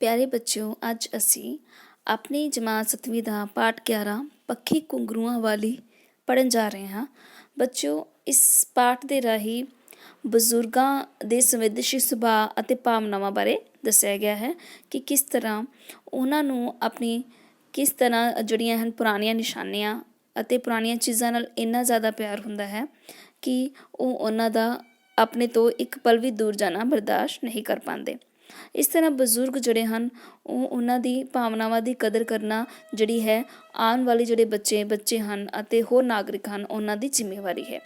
ਪਿਆਰੇ ਬੱਚਿਓ, ਅੱਜ ਅਸੀਂ ਆਪਣੀ ਜਮਾਤ 7ਵੀਂ ਦਾ ਪਾਠ 11 ਪੱਖੀ ਘੁੰਗਰੂਆਂ ਵਾਲੀ ਪੜਨ ਜਾ ਰਹੇ ਹਾਂ। ਬੱਚਿਓ, ਇਸ ਪਾਠ ਦੇ ਰਾਹੀਂ ਬਜ਼ੁਰਗਾਂ ਦੇ ਸੰਵੇਦਨਸ਼ੀਲ ਸੁਭਾਅ ਅਤੇ ਭਾਵਨਾਵਾਂ ਬਾਰੇ ਦੱਸਿਆ ਗਿਆ ਹੈ ਕਿ ਕਿਸ ਤਰ੍ਹਾਂ ਉਹਨਾਂ ਨੂੰ ਆਪਣੀ ਕਿਸ ਤਰ੍ਹਾਂ ਜਿਹੜੀਆਂ ਹਨ ਪੁਰਾਣੀਆਂ ਨਿਸ਼ਾਨੀਆਂ ਅਤੇ ਪੁਰਾਣੀਆਂ ਚੀਜ਼ਾਂ ਨਾਲ ਇੰਨਾ ਜ਼ਿਆਦਾ ਪਿਆਰ ਹੁੰਦਾ ਹੈ ਕਿ ਉਹ ਉਹਨਾਂ ਦਾ ਆਪਣੇ ਤੋਂ ਇੱਕ ਪਲ ਵੀ ਦੂਰ ਜਾਣਾ ਬਰਦਾਸ਼ਤ ਨਹੀਂ ਕਰ ਪਾਉਂਦੇ। ਇਸ ਤਰ੍ਹਾਂ ਬਜ਼ੁਰਗ ਜਿਹੜੇ ਹਨ, ਉਹ ਉਹਨਾਂ ਦੀ ਭਾਵਨਾਵਾਂ ਦੀ ਕਦਰ ਕਰਨਾ ਜਿਹੜੀ ਹੈ, ਆਉਣ ਵਾਲੇ ਜਿਹੜੇ ਬੱਚੇ ਬੱਚੇ ਹਨ ਅਤੇ ਹੋਰ ਨਾਗਰਿਕ ਹਨ, ਉਹਨਾਂ ਦੀ ਜ਼ਿੰਮੇਵਾਰੀ ਹੈ।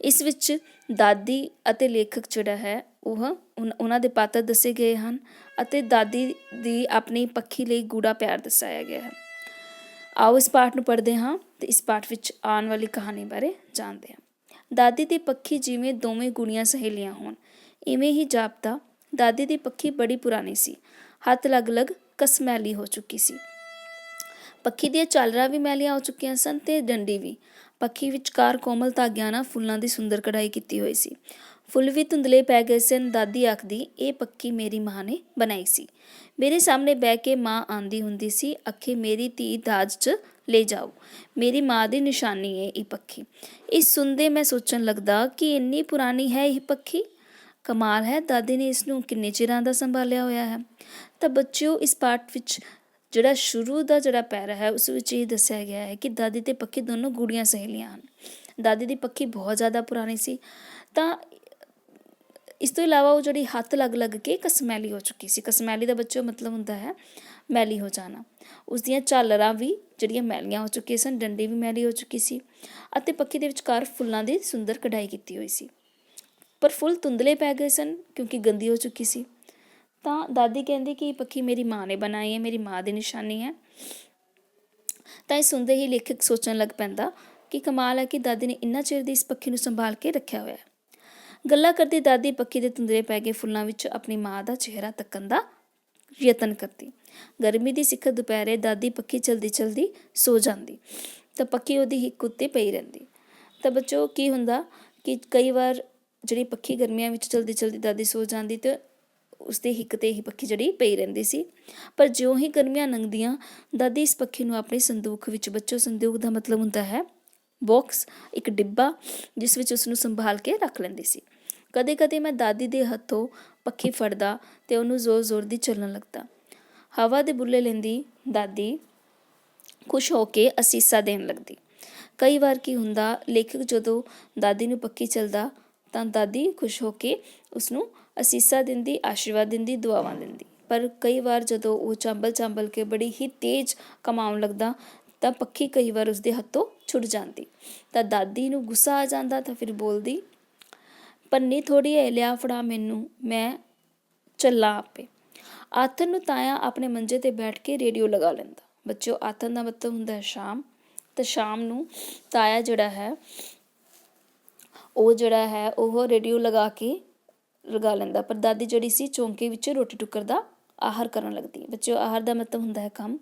ਇਸ ਵਿੱਚ ਦਾਦੀ ਅਤੇ ਲੇਖਕ ਜਿਹੜਾ ਹੈ, ਉਹ ਉਹਨਾਂ ਦੇ ਪਾਤਰ ਦੱਸੇ ਗਏ ਹਨ ਅਤੇ ਦਾਦੀ ਦੀ ਆਪਣੀ ਪੱਖੀ ਲਈ ਗੂੜਾ ਪਿਆਰ ਦਰਸਾਇਆ ਗਿਆ ਹੈ। ਆਓ ਇਸ ਪਾਠ ਨੂੰ ਪੜ੍ਹਦੇ ਹਾਂ ਤੇ ਇਸ ਪਾਠ ਵਿੱਚ ਆਉਣ ਵਾਲੀ ਕਹਾਣੀ ਬਾਰੇ ਜਾਣਦੇ ਹਾਂ। ਦਾਦੀ ਤੇ ਪੱਖੀ ਜਿਵੇਂ ਦੋਵੇਂ ਗੁਣੀਆਂ ਸਹੇਲੀਆਂ ਹੋਣ, ਇਵੇਂ ਹੀ ਜਾਪਦਾ ਦਾਦੀ ਦੀ ਪੱਖੀ ਬੜੀ ਪੁਰਾਣੀ ਸੀ। ਹੱਥ ਲਗ-ਲਗ ਕਸਮੈਲੀ ਹੋ ਚੁੱਕੀ ਸੀ। ਪੱਖੀ ਦੀਆਂ ਚਾਲਰਾਂ ਵੀ ਮੈਲੀਆਂ ਹੋ ਚੁੱਕੀਆਂ ਸਨ ਤੇ ਡੰਡੀ ਵੀ। ਪੱਖੀ ਵਿਚਕਾਰ ਕੋਮਲ ਧਾਗਿਆਂ ਨਾਲ ਫੁੱਲਾਂ ਦੀ ਸੁੰਦਰ ਕਢਾਈ ਕੀਤੀ ਹੋਈ ਸੀ। ਫੁੱਲ ਵੀ ਧੁੰਦਲੇ ਪੈ ਗਏ ਸਨ, ਦਾਦੀ ਆਖਦੀ, ਇਹ ਪੱਖੀ ਮੇਰੀ ਮਾਂ ਨੇ ਬਣਾਈ ਸੀ। ਮੇਰੇ ਸਾਹਮਣੇ ਬਹਿ ਕੇ ਮਾਂ ਆਂਦੀ ਹੁੰਦੀ ਸੀ, ਅੱਖੇ ਮੇਰੀ ਧੀ ਦਾਜ 'ਚ ਲੈ ਜਾਓ। ਮੇਰੀ ਮਾਂ ਦੀ ਨਿਸ਼ਾਨੀ ਹੈ ਇਹ ਪੱਖੀ। ਇਹ ਸੁਣਦੇ ਮੈਂ ਸੋਚਣ ਲੱਗਦਾ ਕਿ ਇੰਨੀ ਪੁਰਾਣੀ ਹੈ ਇਹ ਪੱਖੀ? ਕਮਾਲ ਹੈ, ਦਾਦੀ ਨੇ ਇਸ ਨੂੰ ਕਿੰਨੇ ਚਿਰਾਂ ਦਾ ਸੰਭਾਲਿਆ ਹੋਇਆ ਹੈ। ਤਾਂ ਬੱਚਿਓ, ਇਸ ਪਾਠ ਵਿੱਚ ਜਿਹੜਾ ਸ਼ੁਰੂ ਦਾ ਜਿਹੜਾ ਪੈਰਾ ਹੈ, ਉਸ ਵਿੱਚ ਇਹ ਦੱਸਿਆ ਗਿਆ ਹੈ ਕਿ ਦਾਦੀ ਤੇ ਪੱਖੀ ਦੋਨੋਂ ਗੁੜੀਆਂ ਸਹੇਲੀਆਂ ਹਨ। ਦਾਦੀ ਦੀ ਪੱਖੀ ਬਹੁਤ ਜ਼ਿਆਦਾ ਪੁਰਾਣੀ ਸੀ। ਤਾਂ ਇਸ ਤੋਂ ਇਲਾਵਾ ਉਹ ਜਿਹੜੀ ਹੱਥ ਲੱਗ ਲੱਗ ਕੇ ਕਸਮੈਲੀ ਹੋ ਚੁੱਕੀ ਸੀ। ਕਸਮੈਲੀ ਦਾ ਬੱਚਿਓ ਮਤਲਬ ਹੁੰਦਾ ਹੈ, ਮੈਲੀ ਹੋ ਜਾਣਾ। ਉਸ ਦੀਆਂ ਝਾਲਰਾਂ ਵੀ ਜਿਹੜੀਆਂ ਮੈਲੀਆਂ ਹੋ ਚੁੱਕੀਆਂ ਸਨ, ਡੰਡੀ ਵੀ ਮੈਲੀ ਹੋ ਚੁੱਕੀ ਸੀ ਅਤੇ ਪੱਖੀ ਦੇ ਵਿਚਕਾਰ ਫੁੱਲਾਂ ਦੀ ਸੁੰਦਰ ਕਢਾਈ ਕੀਤੀ ਹੋਈ ਸੀ। ਪਰ ਫੁੱਲ ਧੁੰਦਲੇ ਪੈ ਗਏ ਸਨ ਕਿਉਂਕਿ ਗੰਦੀ ਹੋ ਚੁੱਕੀ ਸੀ। ਤਾਂ ਦਾਦੀ ਕਹਿੰਦੀ ਕਿ ਇਹ ਪੱਖੀ ਮੇਰੀ ਮਾਂ ਨੇ ਬਣਾਈ ਹੈ, ਮੇਰੀ ਮਾਂ ਦੀ ਨਿਸ਼ਾਨੀ ਹੈ। ਤਾਂ ਇਹ ਸੁਣਦੇ ਹੀ ਲੇਖਕ ਸੋਚਣ ਲੱਗ ਪੈਂਦਾ ਕਿ ਕਮਾਲ ਹੈ ਕਿ ਦਾਦੀ ਨੇ ਇੰਨਾ ਚਿਰ ਦੀ ਇਸ ਪੱਖੀ ਨੂੰ ਸੰਭਾਲ ਕੇ ਰੱਖਿਆ ਹੋਇਆ ਹੈ। ਗੱਲਾਂ ਕਰਦੀ ਦਾਦੀ ਪੱਖੀ ਦੇ ਧੁੰਦਲੇ ਪੈ ਗਏ ਫੁੱਲਾਂ ਵਿੱਚ ਆਪਣੀ ਮਾਂ ਦਾ ਚਿਹਰਾ ਤੱਕਣ ਦਾ ਯਤਨ ਕਰਦੀ। ਗਰਮੀ ਦੀ ਸਿਖਰ ਦੁਪਹਿਰੇ ਦਾਦੀ ਪੱਖੀ ਚਲਦੀ ਚਲਦੀ ਸੋ ਜਾਂਦੀ, ਤਾਂ ਪੱਖੀ ਉਹਦੀ ਹਿੱਕ ਉੱਤੇ ਪਈ ਰਹਿੰਦੀ। ਤਾਂ ਬੱਚੋ, ਕੀ ਹੁੰਦਾ ਕਿ ਕਈ ਵਾਰ ਜਿਹੜੀ ਪੱਖੀ ਗਰਮੀਆਂ ਵਿੱਚ ਚਲਦੀ ਚਲਦੀ ਦਾਦੀ ਸੋ ਜਾਂਦੀ ਤੇ ਉਸਦੇ ਹਿੱਕ ਤੇ ਹੀ ਪੱਖੀ ਜਿਹੜੀ ਪਈ ਰਹਿੰਦੀ ਸੀ। ਪਰ ਜਿਉਂ ਹੀ ਗਰਮੀਆਂ ਲੰਘਦੀਆਂ, ਦਾਦੀ ਇਸ ਪੱਖੀ ਨੂੰ ਆਪਣੇ ਸੰਦੂਖ ਵਿੱਚ, ਬੱਚੋ ਸੰਦੂਖ ਦਾ ਮਤਲਬ ਹੁੰਦਾ ਹੈ ਬਾਕਸ ਇੱਕ ਡਿੱਬਾ, ਜਿਸ ਵਿੱਚ ਉਸ ਨੂੰ ਸੰਭਾਲ ਕੇ ਰੱਖ ਲੈਂਦੀ ਸੀ। ਕਦੇ ਕਦੇ ਮੈਂ ਦਾਦੀ ਦੇ ਹੱਥੋਂ ਪੱਖੀ ਫੜਦਾ ਤੇ ਉਹਨੂੰ ਜ਼ੋਰ ਜ਼ੋਰ ਦੀ ਚੱਲਣ ਲੱਗਦਾ। ਹਵਾ ਦੇ ਬੁੱਲੇ ਲੈਂਦੀ ਦਾਦੀ ਖੁਸ਼ ਹੋ ਕੇ ਅਸੀਸਾ ਦੇਣ ਲੱਗਦੀ। ਕਈ ਵਾਰ ਕੀ ਹੁੰਦਾ, ਲੇਖਕ ਜਦੋਂ ਦਾਦੀ ਨੂੰ ਪੱਖੀ ਚਲਦਾ ਤਾਂ ਦਾਦੀ ਖੁਸ਼ ਹੋ ਕੇ ਉਸ ਨੂੰ ਅਸੀਸਾਂ ਦਿੰਦੀ, ਆਸ਼ੀਰਵਾਦ ਦਿੰਦੀ, ਦੁਆਵਾਂ ਦਿੰਦੀ। ਪਰ ਕਈ ਵਾਰ ਜਦੋਂ ਉਹ ਚਾਂਬਲ ਚਾਂਬਲ ਕੇ ਬੜੀ ਹੀ ਤੇਜ਼ ਕਮਾਉਣ ਲੱਗਦਾ, ਤਾਂ ਪੱਖੀ ਕਈ ਵਾਰ ਉਸਦੇ ਹੱਥੋਂ ਛੁੱਟ ਜਾਂਦੀ। ਤਾਂ ਦਾਦੀ ਨੂੰ ਗੁੱਸਾ ਆ ਜਾਂਦਾ ਤਾਂ ਫਿਰ ਬੋਲਦੀ, ਪੰਨੀ ਥੋੜੀ ਹੈ ਲਿਆ ਫੜਾ ਮੈਨੂੰ, ਮੈਂ ਚੱਲਾਂ ਆਪੇ। ਆਥਨ ਨੂੰ ਤਾਇਆ ਆਪਣੇ ਮੰਜੇ ਤੇ ਬੈਠ ਕੇ ਰੇਡੀਓ ਲਗਾ ਲੈਂਦਾ। ਬੱਚਿਓ ਆਥਨ ਦਾ ਮਤਲਬ ਹੁੰਦਾ ਹੈ ਸ਼ਾਮ। ਤੇ ਸ਼ਾਮ ਨੂੰ ਤਾਇਆ ਜਿਹੜਾ ਹੈ ਉਹ ਜਿਹੜਾ ਹੈ, ਉਹ ਰੇਡੀਓ ਲਗਾ ਕੇ ਲਗਾ ਲੈਂਦਾ। ਪਰ ਦਾਦੀ ਜਿਹੜੀ ਸੀ, ਚੌਂਕੇ ਵਿੱਚ ਰੋਟੀ ਟੁੱਕਰ ਦਾ ਆਹਾਰ ਕਰਨ ਲੱਗਦੀ। ਬੱਚਿਓ, ਆਹਾਰ ਦਾ ਮਤਲਬ ਹੁੰਦਾ ਹੈ ਕੰਮ।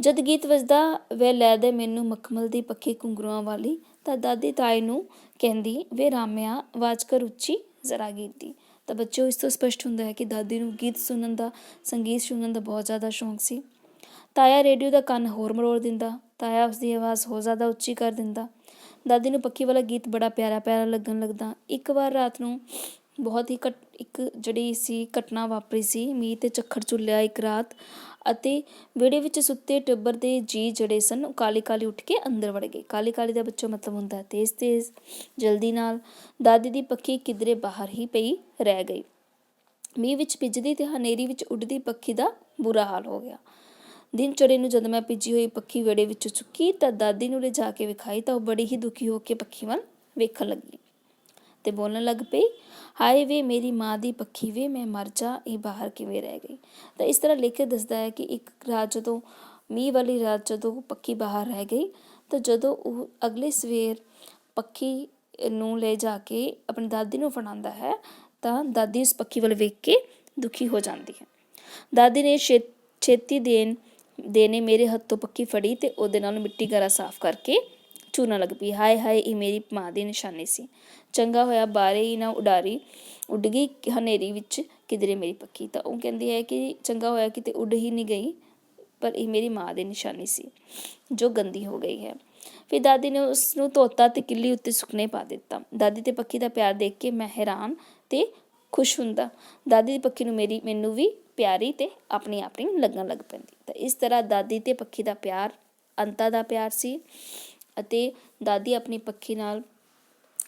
ਜਦ ਗੀਤ ਵੱਜਦਾ, ਵੇ ਲੈ ਦੇ ਮੈਨੂੰ ਮਖਮਲ ਦੀ ਪੱਖੀ ਘੁੰਗਰੂਆਂ ਵਾਲੀ, ਤਾਂ ਦਾਦੀ ਤਾਏ ਨੂੰ ਕਹਿੰਦੀ, ਵੇ ਰਾਮਿਆ, ਆਵਾਜ਼ ਕਰ ਉੱਚੀ, ਜ਼ਰਾ ਗੀਤ ਦੀ। ਤਾਂ ਬੱਚਿਓ, ਇਸ ਤੋਂ ਸਪਸ਼ਟ ਹੁੰਦਾ ਹੈ ਕਿ ਦਾਦੀ ਨੂੰ ਗੀਤ ਸੁਣਨ ਦਾ, ਸੰਗੀਤ ਸੁਣਨ ਦਾ ਬਹੁਤ ਜ਼ਿਆਦਾ ਸ਼ੌਂਕ ਸੀ। ਤਾਇਆ ਰੇਡੀਓ ਦਾ ਕੰਨ ਹੋਰ ਮਰੋੜ ਦਿੰਦਾ। ਤਾਇਆ ਉਸਦੀ ਆਵਾਜ਼ ਹੋਰ ਜ਼ਿਆਦਾ ਉੱਚੀ ਕਰ ਦਿੰਦਾ। ਦਾਦੀ ਨੂੰ ਪੱਖੀ ਵਾਲਾ ਗੀਤ ਬੜਾ ਪਿਆਰਾ ਪਿਆਰਾ ਲੱਗਣ ਲੱਗਦਾ। ਇੱਕ ਵਾਰ ਰਾਤ ਨੂੰ ਬਹੁਤ ਹੀ ਘਟ, ਇੱਕ ਜਿਹੜੀ ਸੀ ਘਟਨਾ ਵਾਪਰੀ ਸੀ, ਮੀਂਹ ਤੇ ਝੱਖੜ ਝੁੱਲਿਆ ਇੱਕ ਰਾਤ ਅਤੇ ਵਿਹੜੇ ਵਿੱਚ ਸੁੱਤੇ ਟੱਬਰ ਦੇ ਜੀ ਜਿਹੜੇ ਸਨ, ਉਹ ਕਾਲੀ ਕਾਲੀ ਉੱਠ ਕੇ ਅੰਦਰ ਵੜ ਗਏ। ਕਾਲੀ ਕਾਲੀ ਦਾ ਬੱਚਾ ਮਤਲਬ ਹੁੰਦਾ ਹੈ, ਤੇਜ਼ ਤੇਜ਼, ਜਲਦੀ ਨਾਲ ਦਾਦੀ ਦੀ ਪੱਖੀ ਕਿਧਰੇ ਬਾਹਰ ਹੀ ਪਈ ਰਹਿ ਗਈ। ਮੀਂਹ ਵਿੱਚ ਭਿੱਜਦੀ ਤੇ ਹਨੇਰੀ ਵਿੱਚ ਉੱਡਦੀ ਪੱਖੀ ਦਾ ਬੁਰਾ ਹਾਲ ਹੋ ਗਿਆ। ਦਿਨ ਚੜੇ ਨੂੰ ਜਦੋਂ ਮੈਂ ਭਿੱਜੀ ਹੋਈ ਪੱਖੀ ਵਿਹੜੇ ਵਿੱਚ ਚੁੱਕੀ ਤਾਂ ਦਾਦੀ ਨੂੰ ਲਿਜਾ ਕੇ ਵਿਖਾਈ ਤਾਂ ਉਹ ਬੜੀ ਹੀ ਦੁਖੀ ਹੋ ਕੇ ਪੱਖੀ ਵੱਲ ਵੇਖਣ ਲੱਗੀ ਤੇ ਬੋਲਣ ਲੱਗ ਪਈ, ਹਾਏ ਵੇ ਮੇਰੀ ਮਾਂ ਦੀ ਪੱਖੀ ਵੇ, ਮੈਂ ਮਰ ਜਾ, ਇਹ ਬਾਹਰ ਕਿਵੇਂ ਰਹਿ ਗਈ? ਤਾਂ ਇਸ ਤਰ੍ਹਾਂ ਲੇਖਕ ਦੱਸਦਾ ਹੈ ਕਿ ਇੱਕ ਰਾਤ ਜਦੋਂ ਮੀਂਹ ਵਾਲੀ ਰਾਤ ਜਦੋਂ ਪੱਖੀ ਬਾਹਰ ਰਹਿ ਗਈ, ਤਾਂ ਜਦੋਂ ਉਹ ਅਗਲੇ ਸਵੇਰ ਪੱਖੀ ਨੂੰ ਲੈ ਜਾ ਕੇ ਆਪਣੀ ਦਾਦੀ ਨੂੰ ਫੜਾਉਂਦਾ ਹੈ, ਤਾਂ ਦਾਦੀ ਉਸ ਪੱਖੀ ਵੱਲ ਵੇਖ ਕੇ ਦੁਖੀ ਹੋ ਜਾਂਦੀ ਹੈ। ਦਾਦੀ ਨੇ ਛੇ- ਛੇਤੀ ਦੇਣ ਦੇਨੇ ਮੇਰੇ ਹੱਥੋਂ ਪੱਕੀ ਫੜੀ ਤੇ ਉਹਦੇ ਨਾਲ ਮਿੱਟੀ ਗਰਾ ਸਾਫ਼ ਕਰਕੇ ਚੂਨਾ ਲੱਗ ਪਈ। ਹਾਏ ਹਾਏ, ਇਹ ਮੇਰੀ ਮਾਂ ਦੀ ਨਿਸ਼ਾਨੀ ਸੀ। ਚੰਗਾ ਹੋਇਆ ਬਾਰੇ ਹੀ ਨਾ ਉਡਾਰੀ, ਉੱਡ ਗਈ ਹਨੇਰੀ ਵਿੱਚ ਕਿਧਰੇ ਮੇਰੀ ਪੱਖੀ। ਤਾਂ ਉਹ ਕਹਿੰਦੀ ਹੈ ਕਿ ਚੰਗਾ ਹੋਇਆ ਕਿ ਉੱਡ ਹੀ ਨਹੀਂ ਗਈ, ਪਰ ਇਹ ਮੇਰੀ ਮਾਂ ਦੀ ਨਿਸ਼ਾਨੀ ਸੀ, ਜੋ ਗੰਦੀ ਹੋ ਗਈ ਹੈ। ਫਿਰ ਦਾਦੀ ਨੇ ਉਸ ਨੂੰ ਧੋਤਾ ਤੇ ਕਿੱਲੀ ਉੱਤੇ ਸੁਕਣੇ ਪਾ ਦਿੱਤਾ। ਦਾਦੀ ਤੇ ਪੱਖੀ ਦਾ ਪਿਆਰ ਦੇਖ ਕੇ ਮੈਂ ਹੈਰਾਨ ਤੇ ਖੁਸ਼ ਹੁੰਦਾ। ਦਾਦੀ ਦੀ ਪੱਖੀ ਨੂੰ ਮੇਰੀ, ਮੈਨੂੰ ਵੀ ਪਿਆਰੀ ਤੇ ਆਪਣੀ ਆਪਣੀ ਲੱਗਣ ਲੱਗ ਪੈਂਦੀ। ਤਾਂ ਇਸ ਤਰ੍ਹਾਂ ਦਾਦੀ ਤੇ ਪੱਖੀ ਦਾ ਪਿਆਰ, ਅੰਤਾਂ ਦਾ ਪਿਆਰ ਸੀ ਅਤੇ ਦਾਦੀ ਆਪਣੀ ਪੱਖੀ ਨਾਲ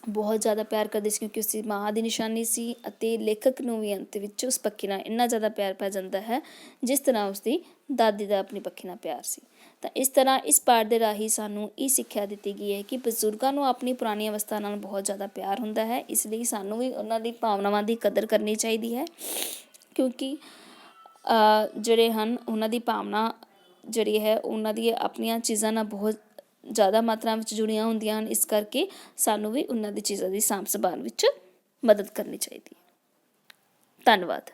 ਬਹੁਤ ਜ਼ਿਆਦਾ ਪਿਆਰ ਕਰਦੀ ਸੀ ਕਿਉਂਕਿ ਉਸਦੀ ਮਾਂ ਦੀ ਨਿਸ਼ਾਨੀ ਸੀ ਅਤੇ ਲੇਖਕ ਨੂੰ ਵੀ ਅੰਤ ਵਿੱਚ ਉਸ ਪੱਖੀ ਨਾਲ ਇੰਨਾ ਜ਼ਿਆਦਾ ਪਿਆਰ ਪੈ ਜਾਂਦਾ ਹੈ ਜਿਸ ਤਰ੍ਹਾਂ ਉਸਦੀ ਦਾਦੀ ਦਾ ਆਪਣੀ ਪੱਖੀ ਨਾਲ ਪਿਆਰ ਸੀ। ਤਾਂ ਇਸ ਤਰ੍ਹਾਂ ਇਸ ਪਾਠ ਦੇ ਰਾਹੀਂ ਸਾਨੂੰ ਇਹ ਸਿੱਖਿਆ ਦਿੱਤੀ ਗਈ ਹੈ ਕਿ ਬਜ਼ੁਰਗਾਂ ਨੂੰ ਆਪਣੀ ਪੁਰਾਣੀ ਅਵਸਥਾ ਨਾਲ ਬਹੁਤ ਜ਼ਿਆਦਾ ਪਿਆਰ ਹੁੰਦਾ ਹੈ, ਇਸ ਲਈ ਸਾਨੂੰ ਵੀ ਉਹਨਾਂ ਦੀ ਭਾਵਨਾਵਾਂ ਦੀ ਕਦਰ ਕਰਨੀ ਚਾਹੀਦੀ ਹੈ ਕਿਉਂਕਿ ਜਿਹੜੇ ਹਨ, ਉਹਨਾਂ ਦੀ ਭਾਵਨਾ ਜਿਹੜੀ ਹੈ, ਉਹਨਾਂ ਦੀ ਆਪਣੀਆਂ ਚੀਜ਼ਾਂ ਨਾਲ ਬਹੁਤ ਜ਼ਿਆਦਾ ਮਾਤਰਾ ਵਿੱਚ ਜੁੜੀਆਂ ਹੁੰਦੀਆਂ ਹਨ। ਇਸ ਕਰਕੇ ਸਾਨੂੰ ਵੀ ਉਹਨਾਂ ਦੀ ਚੀਜ਼ਾਂ ਦੀ ਸਾਂਭ ਸੰਭਾਲ ਵਿੱਚ ਮਦਦ ਕਰਨੀ ਚਾਹੀਦੀ ਹੈ। ਧੰਨਵਾਦ।